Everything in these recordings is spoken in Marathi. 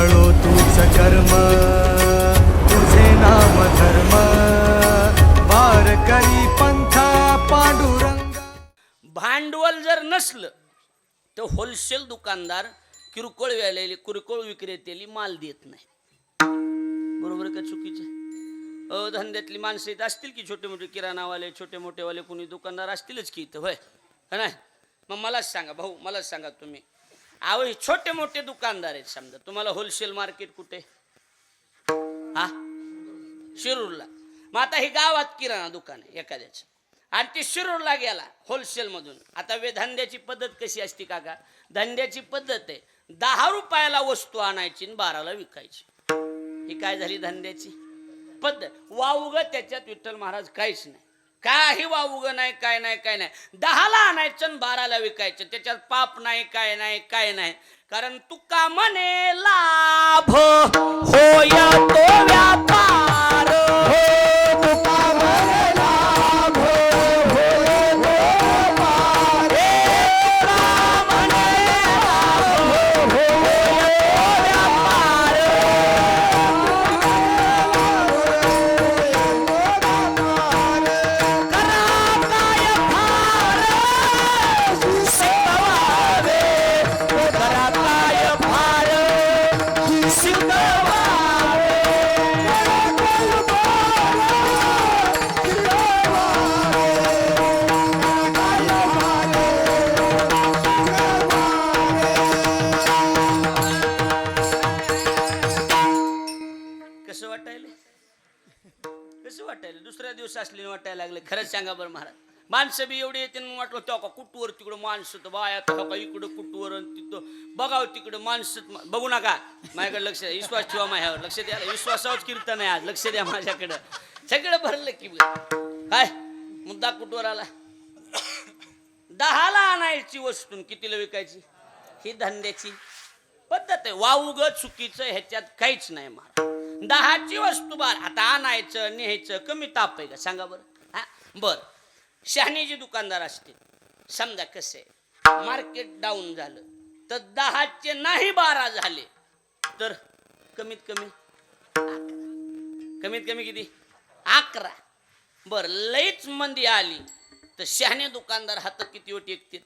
पाळो तूच कर्म तुझे नाम धर्म. वार करी पंथा पांडुरंग. भांडवल जर नसलं तर होलसेल दुकानदार किरकोळ वेळेली किरकोळ विक्रेतेली माल देत नाही. बरोबर का चुकीचं? अ धंद्यातली माणसं इथं असतील की छोटे मोठे किराणावाले छोटे मोठेवाले कोणी दुकानदार असतीलच की इथं होय? नाही? मग मलाच सांगा भाऊ मलाच सांगा तुम्ही. अहो हे छोटे मोठे दुकानदार आहेत समजा. तुम्हाला होलसेल मार्केट कुठे? हा? शिरूरला. मग आता हे गावात किराणा दुकान आहे एखाद्याचं. आणि ते शिरूरला गेला होलसेलमधून आता वे धंद्याची पद्धत कशी असते काका? धंद्याची पद्धत आहे. दहा रुपयाला वस्तू आणायची आणि बाराला विकायची. ही काय झाली धंद्याची? पद्धत. वावग त्याच्यात विठ्ठल महाराज काहीच नाही. काही वावग नाही काय नाही काय नाही. दहाला आणायचं आणि बाराला विकायचं. त्याच्यात पाप नाही काय नाही काय नाही. कारण तुका म्हणे लाभ होया तो व्यापार. हो असली वाटायला लागले. खरंच सांगा बरं महाराज. माणसं बी एवढी येते वाटलं तो का कुटवर तिकडं माणसं तर बाया तेव्हा का इकडं कुटवर आणि तिथं. बघावं तिकडं माणसं बघू नका. माझ्याकडे लक्ष द्या. विश्वास ठेवा माझ्यावर. लक्ष द्या. विश्वासावर कीर्तन आहे आज. लक्ष द्या माझ्याकडं. सगळं भरलं की काय? मुद्दा कुटवर आला? दहाला आणायची वस्तू कितीला विकायची? ही धंद्याची पद्धत आहे. वावग चुकीचं ह्याच्यात काहीच नाही महाराज. दहाची वस्तू बार आता आणायचं न्यायचं कमी ताप आहे का? सांगा बरं. हा? बरं. शहाणे जे दुकानदार असतील. समजा कसं आहे मार्केट डाऊन झालं तर दहाचे नाही बारा झाले. तर कमीत कमी कमीत कमी किती? अकरा. बर लईच मंदी आली तर शहाणे दुकानदार हात किती ओटी ऐकतील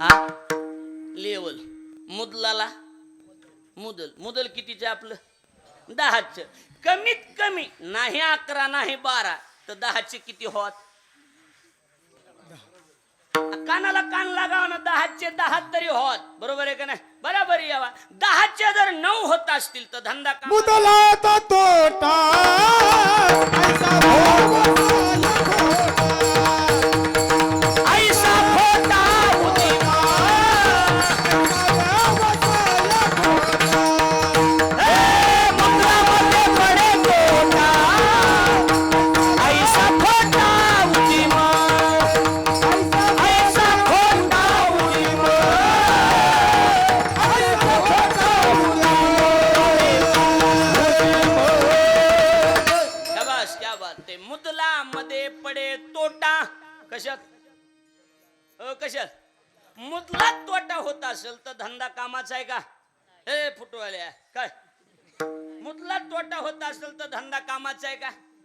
हा? लेवल मुदलाला? मुदल. मुदल कितीचं आपलं? दहाच. कमीत कमी नाही अकरा नाही बारा तर दहाचे किती होत? कानाला कान लागाव ना दहाचे दहा तरी होत. बरोबर आहे का नाही? बरोबर यावा. दहाचे जर नऊ होत असतील तर धंदा तोटा. ऐसा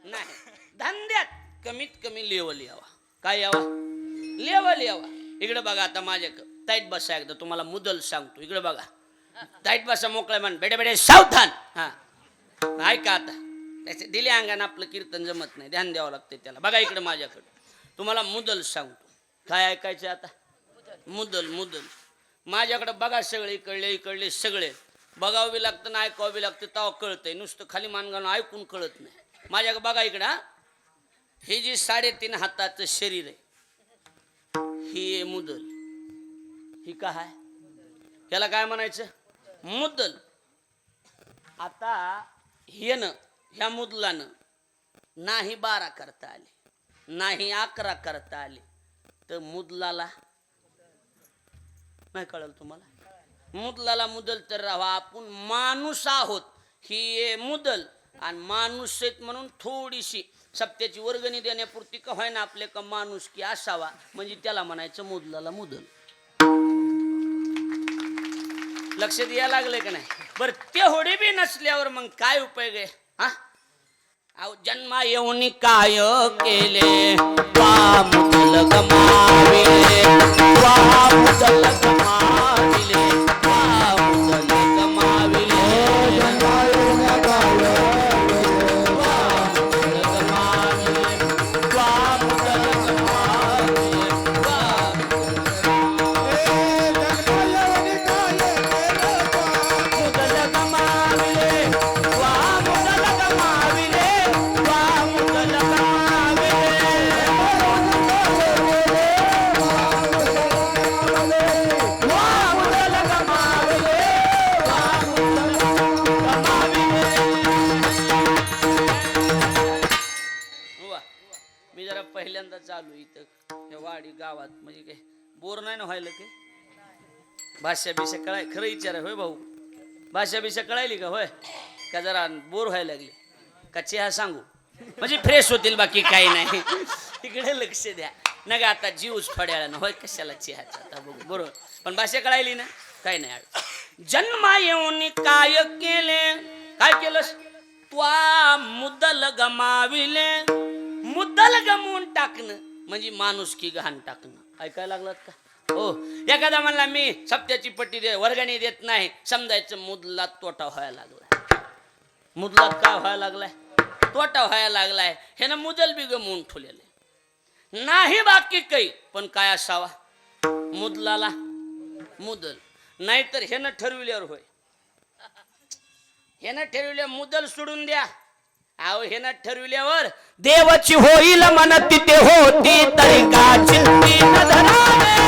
नाही. धंद्यात कमीत कमी लेवल यावा. काय यावा? लेवल यावा. इकडे बघा आता माझ्या ताईट बसा एकदा तुम्हाला मुदल सांगतो. इकडे बघा. ताईट बसा मोकळ्या मान बेडे बेडे सावधान. हा. ऐका आता. त्याचे दिले अंगाने आपलं कीर्तन जमत नाही. ध्यान द्यावं लागते त्याला. बघा इकडे माझ्याकडे. तुम्हाला मुदल सांगतो. काय ऐकायचं आता? मुदल मुदल. माझ्याकडे बघा सगळे इकडले इकडले सगळे. बघावं बी लागतं ना ऐकावं बी लागतं तेव्हा कळतंय. नुसतं खाली मानगाणं ऐकून कळत नाही. माझ्या बघा इकडं हे. जी साडेतीन हाताचं शरीर आहे ही आहे मुदल. ही काय याला काय म्हणायचं? मुदल. आता हेनं ह्या मुदलानं नाही बारा करता आले नाही अकरा करता आले तर मुदलाला नाही कळलं तुम्हाला? मुदलाला मुदल तर राहा आपण माणूस आहोत ही आहे मुदल. आणि माणूस आहेत म्हणून थोडीशी सप्त्याची वर्गणी देण्यापुरती का व्हायना आपले का माणूस की असावा म्हणजे त्याला म्हणायचं मुदलाला मुदल. लक्ष द्यायला लागले का नाही? बर ते होडी बी नसल्यावर मग काय उपयोग आहे? हा? अहो जन्मा येऊन काय केले? वा मुदल गमाविले. वा मुदल गमाविले. भाषा बिषा कळाय खरं विचार आहे होय भाऊ? भाषा बिषा कळायली का होय? का जरा बोर व्हायला लागली? का चेहा सांगू? म्हणजे फ्रेश होतील बाकी काही नाही. इकडे लक्ष द्या. नका आता जीवच फड्याळा होय कशाला चहाचा आता बघू. बरोबर. पण भाषा कळायली ना? काय नाही जन्मा येऊन काय केले? काय केलंस त्वा मुद्दल गमाविले. मुद्दल गमवून टाकणं. म्हणजे माणूस की घाण टाकणं. ऐकायला लागलात का? हो एखादा म्हणला मी सप्त्याची पट्टी दे वर्गणी देत नाही. समजायचं मुदलात तोटा व्हायला लागलाय. मुदलात काय व्हायला लागलाय? तोटा व्हायला लागलाय. हे ना मुदल बिग गमवून ठेवलेले नाही बाकी काही पण काय असावा? मुदलाला मुदल. नाहीतर हे ना ठरविल्यावर होय. हे ना ठरविल्या मुदल सोडून द्या. अहो हे ना ठरविल्यावर देवाची होईल मन तिथे होती तरी का चिंती न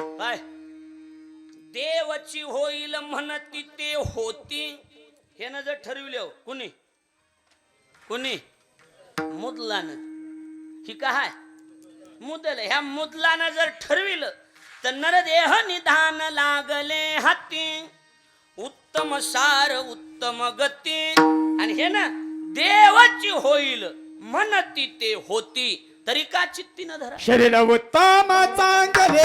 काय? देवाची होईल म्हणती ते होती. हे ना जर ठरविले हो. कुणी? कुणी? मुदलानं. ही काय मुदल. ह्या मुदलानं जर ठरविलं तर नरदेह निधान लागले हाती. उत्तम सार उत्तम गती. आणि हे ना देवाची होईल म्हणती ते होती. तरी का चित्ती न धरा शरीर उत्तम चांगले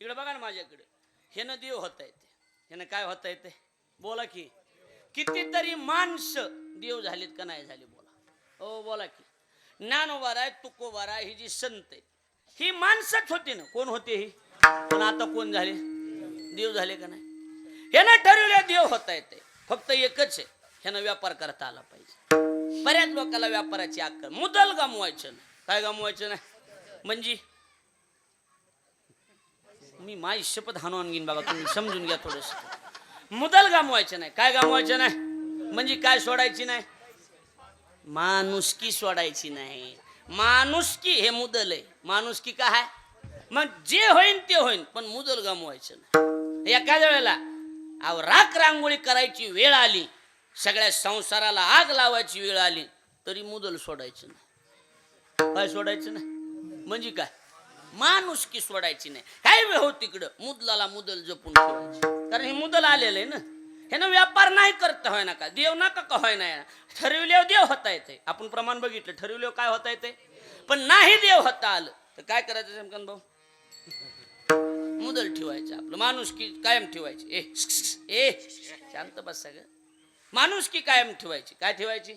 इकडे बघा ना माझ्याकडे. हे न देव होता येते. ह्यानं काय होता येते? बोला की कितीतरी माणसं देव झालीत का नाही झाली बोला. हो बोला की. ज्ञानोबारा आहे तुकोबारा ही जी संत आहे ही माणसंच होती ना. कोण होती ही? पण आता कोण झाले? देव झाले का नाही? ह्यानं ठरवले देव होता येते. फक्त एकच आहे. ह्यानं व्यापार करता आला पाहिजे. बऱ्याच लोकांना व्यापाराची अक्कल मुदल गमवायचं नाही. काय गमवायचं नाही? म्हणजे? मी माझी शपथ हाणून घेईन बघा तुम्ही समजून घ्या थोडस. मुदल गमवायचं नाही. काय गमवायचं नाही? म्हणजे काय सोडायची नाही? माणुसकी सोडायची नाही. माणुसकी हे मुदल आहे. माणुसकी काय मग जे होईन ते होईन पण मुदल गमवायचं नाही. एखाद्या वेळेला अहो राख रांगोळी करायची वेळ आली सगळ्या संसाराला आग लावायची वेळ आली तरी मुदल सोडायचं नाही. काय सोडायचं नाही? म्हणजे काय? माणुसकी सोडायची नाही. काय वेळ हो तिकडं. मुदलाला मुदल जपून ठेवायची. कारण हे मुदल आलेलं आहे ना. ह्यानं व्यापार नाही करत होय ना का? देव नका का होय ना ठरविल्यावर देव होता येते आपण प्रमाण बघितलं ठरविल्यावर काय होता येते पण नाही देव होता आलं तर काय करायचं शमकांत भाऊ? मुदल ठेवायचं आपलं. माणूस की कायम ठेवायची. ए ए शांत बस सगळं माणूस की कायम ठेवायची. काय ठेवायची?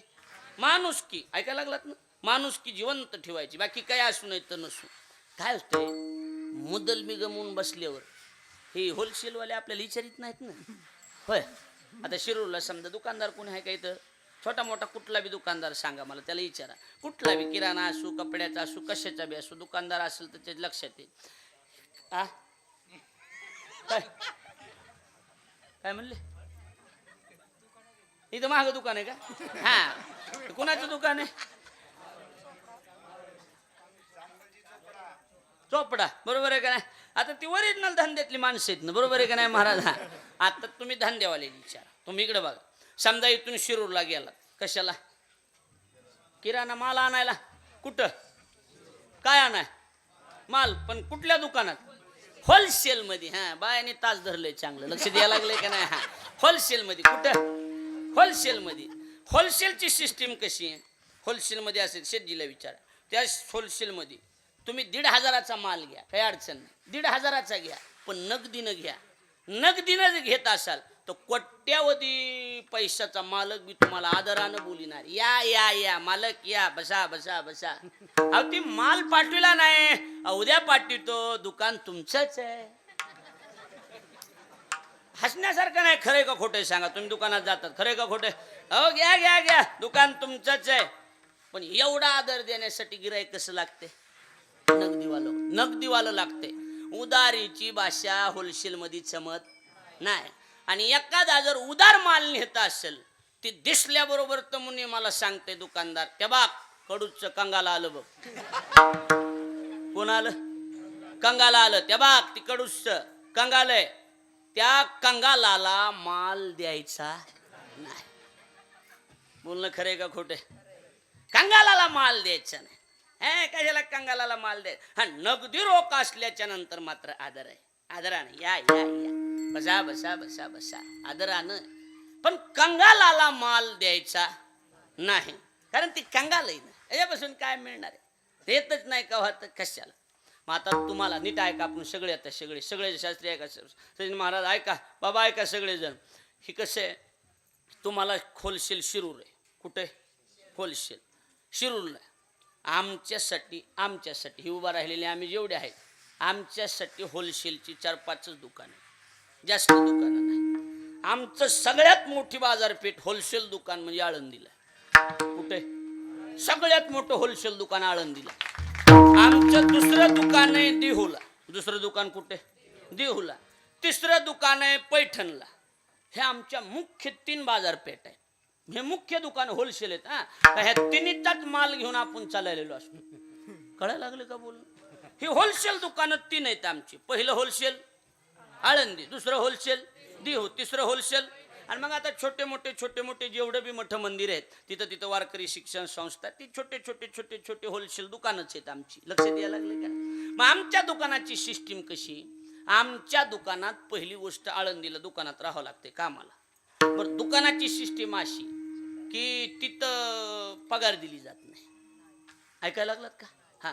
माणूस की. ऐकायला लागलात ना? माणूस की जिवंत ठेवायची. बाकी काय असू नये तर नसू. काय होतंय? मुदल मी गमवून बसल्यावर हे होलसेलवाले आपल्याला विचारित नाहीत ना? होय. आता शिरूरला समजा दुकानदार कोणी आहे का इथं? छोटा मोठा कुठला बी दुकानदार सांगा मला त्याला विचारा. कुठला बी किराणा असू कपड्याचा असू कशाचा बी असू दुकानदार असेल तर त्याच्या लक्षात येईल. आ? काय? काय म्हणले? इथं माग दुकान आहे का? हा. कुणाचं दुकान आहे? चोपडा बरोबर आहे का नाही? आता ती ओरिजिनल धंद्यातली माणसं आहेत ना बरोबर आहे का नाही महाराज? हा आता तुम्ही धंद्यावाले विचार. तुम्ही इकडे बघा. समजा इथून शिरूरला गेला कशाला? किराणा माल आणायला. कुठं? काय आणाय? माल पण कुठल्या दुकानात? होलसेलमध्ये हा बायाने तास धरलंय चांगलं. लक्ष द्यायला लागलंय का नाही? हा. होलसेलमध्ये कुठं? होलसेल मध्ये. होलसेलची सिस्टीम कशी आहे? होलसेल मध्ये असेल शेतजीला विचारा. त्या होलसेलमध्ये तुम्ही दीड हजाराचा माल घ्या काही अडचण नाही. दीड हजाराचा घ्या पण नगदीनं घ्या. नगदीनं जर घेत असाल तर कोट्यावधी पैशाचा मालक बी तुम्हाला आदरानं बोलिणार. या या या मालक या बसा बसा बसा. अहो ती माल पाठविला नाही. उद्या पाठवितो दुकान तुमचंच आहे. हसण्यासारखं नाही खरं का खोटं सांगा. तुम्ही दुकानात जातात खरे का खोटे अहो घ्या घ्या घ्या दुकान तुमचंच आहे. पण एवढा आदर देण्यासाठी गिराय कसं लागते? नगदीवालं. नगदीवालं लागते. उदारीची भाषा होलसेल मध्ये चमत नाही. आणि एखादा जर उदार माल नेता असेल ती दिसल्याबरोबर तर मुनी मला सांगते दुकानदार ते बाग कडूच कंगाला आलं बघ. कोण आलं? कंगाला आलं. त्या बाग ती कडूच कंगाल आहे. त्या कंगालाला माल द्यायचा नाही. बोलणं खरे का खोटे कंगालाला माल द्यायचा नाही. हे कशाला कंगालाला माल द्याय हा नगदी रोख असल्याच्या नंतर मात्र आदर आहे. आदरानं या या या. बसा बसा बसा बसा. आदरानं. पण कंगालाला माल द्यायचा नाही. कारण ती कंगाल आहे ना. याच्यापासून काय मिळणार आहे? देतच नाही का तर कशाला? मग आता तुम्हाला नीट ऐका आपण सगळे आता सगळे. सगळे शास्त्री ऐका. सचिन महाराज ऐका. बाबा ऐका सगळेजण. हे कसं आहे? तुम्हाला खोलशील शिरूर आहे. कुठे? खोलशील. शिरूरला. आहे. आमच्यासाठी आमच्यासाठी ही उभा राहिलेली आम्ही जेवढे आहेत आमच्यासाठी होलसेलची चार पाचच दुकानं जास्त दुकानं नाही. आमचं सगळ्यात मोठी बाजारपेठ होलसेल दुकान म्हणजे आळंदीला कुठे? सगळ्यात मोठं होलसेल दुकान आळंदीला आमचं दुसरं दुकान आहे देहूला. दुसरं दुकान कुठे? देहूला. तिसरं दुकान आहे पैठणला. हे आमच्या मुख्य तीन बाजारपेठ आहे हे मुख्य दुकान होलसेल आहेत हा. ह्या तिन्हीचाच माल घेऊन आपण चाललेलो असतो कळायला लागलं का बोल हे होलसेल दुकानं तीन आहेत आमची. पहिलं होलसेल आळंदी. दुसरं होलसेल देहू. तिसरं होलसेल. आणि मग आता छोटे मोठे छोटे मोठे जेवढे बी मठ मंदिर आहेत तिथं तिथं वारकरी शिक्षण संस्था ती छोटे छोटे छोटे छोटे होलसेल दुकानच आहेत आमची. लक्षात यायला लागले का? मग आमच्या दुकानाची सिस्टीम कशी? आमच्या दुकानात पहिली गोष्ट आळंदीला दुकानात राहावं लागते कामाला. बरं दुकानाची सिस्टीम अशी. की तिथं पगार दिली जात नाही. ऐकायला लागलात का? हा.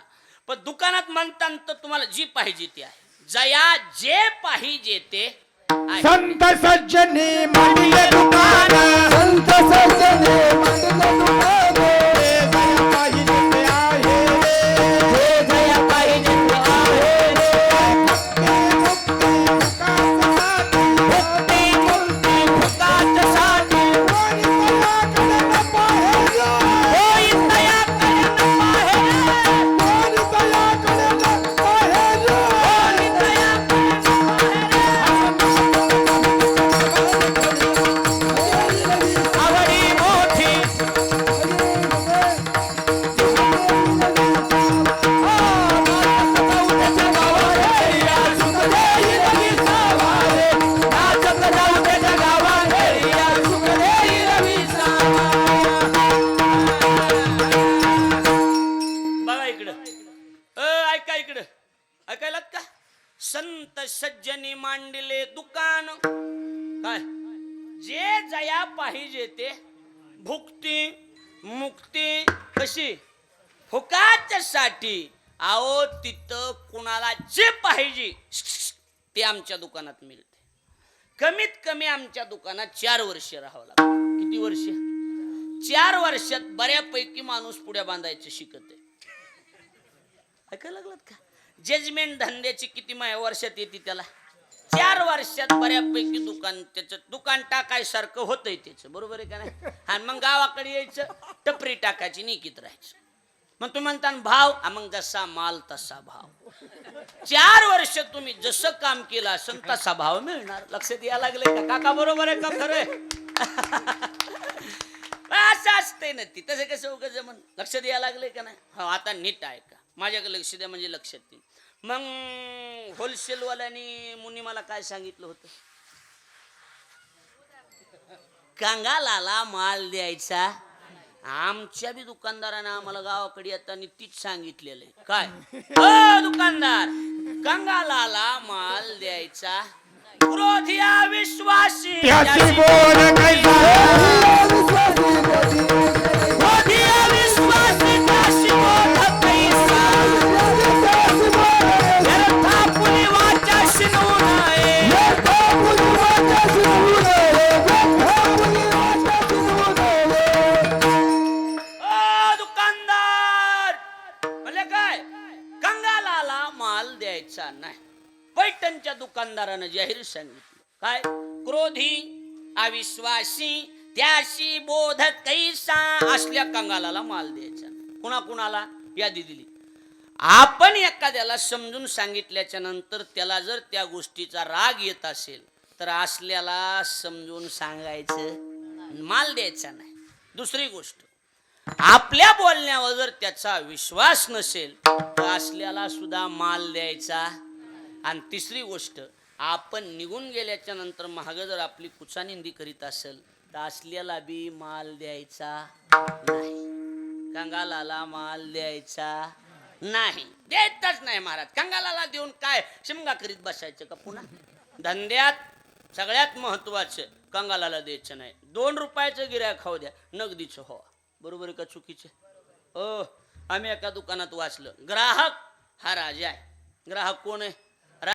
पण दुकानात म्हणतात तर तुम्हाला जी पाहिजे ती आहे. जया जे पाहिजे ते आहे. संत सज्जनी मांडले दुकान. संत सज्जने मांडले दुकान. मांडले दुकान. काय? जे जया पाहिजे ते. भुक्ती मुक्ती कशी? हुकाच्यासाठी आहो तिथं कुणाला जे पाहिजे ते आमच्या दुकानात मिळते. कमीत कमी आमच्या दुकानात चार वर्ष राहावं लागतं. किती वर्ष? चार वर्षात बऱ्यापैकी माणूस पुढे बांधायचं शिकत आहे. ऐकायला लागलात का? जजमेंट धंद्याची किती माया वर्षात येते त्याला. चार वर्षात बऱ्यापैकी दुकान त्याचं दुकान टाकायसारखं होतंय त्याचं. बरोबर आहे का नाही? आणि मग गावाकडे यायचं टपरी टाकायची निकित राहायचं. मग तुम्ही म्हणता भाव? मग जसा माल तसा भाव. चार वर्ष तुम्ही जसं काम केलं असेल तसा भाव मिळणार. लक्षात या लागले का? काका बरोबर आहे का? खरं असं असते ना ती. तसं कसं उगाच जमन लक्षात द्यायला लागले का नाही? हो आता नीट आहे का माझ्याकडे लक्ष द्या म्हणजे लक्षात येईल. मग होलसेलवाल्यानी मुनी मला काय सांगितलं होतं? कंगालाला माल द्यायचा. आमच्या बी दुकानदारानं आम्हाला गावाकडे येताना तीच सांगितलेलं आहे. काय? "अ, दुकानदार! कंगालाला माल द्यायचा. क्रोधी विश्वासी त्याची बोल कैसा क्रोधी घ्यायचा नाही. पैठणच्या दुकानदारानं जाहीर सांगितलं. काय? क्रोधी अविश्वासी त्याशी बोध कैसा असल्या कंगालाला माल द्यायचा. कुणा कुणाला यादी दिली. आपण एखाद्याला समजून सांगितल्याच्या नंतर त्याला जर त्या गोष्टीचा राग येत असेल तर असल्याला समजून सांगायचं. माल द्यायचा नाही. दुसरी गोष्ट. आपल्या बोलण्यावर जर त्याचा विश्वास नसेल तर असल्याला सुद्धा माल द्यायचा. आणि तिसरी गोष्ट आपण निघून गेल्याच्यानंतर महाग जर आपली कुचानिंदी करीत असेल तर असल्याला बी माल द्यायचा नाही. कंगालाला माल द्यायचा नाही. देतच नाही महाराज. कंगालाला देऊन काय शिमगा करीत बसायचं का पुन्हा? धंद्यात सगळ्यात महत्वाचं कंगालाला द्यायचं नाही. दोन रुपयाचं गिऱ्हाईक खाऊ द्या नगदीचं हो. बरोबर आहे का चुकीचे? ओ आम्ही एका दुकानात वाचलं. ग्राहक हा राजा आहे. ग्राहक कोण आहे?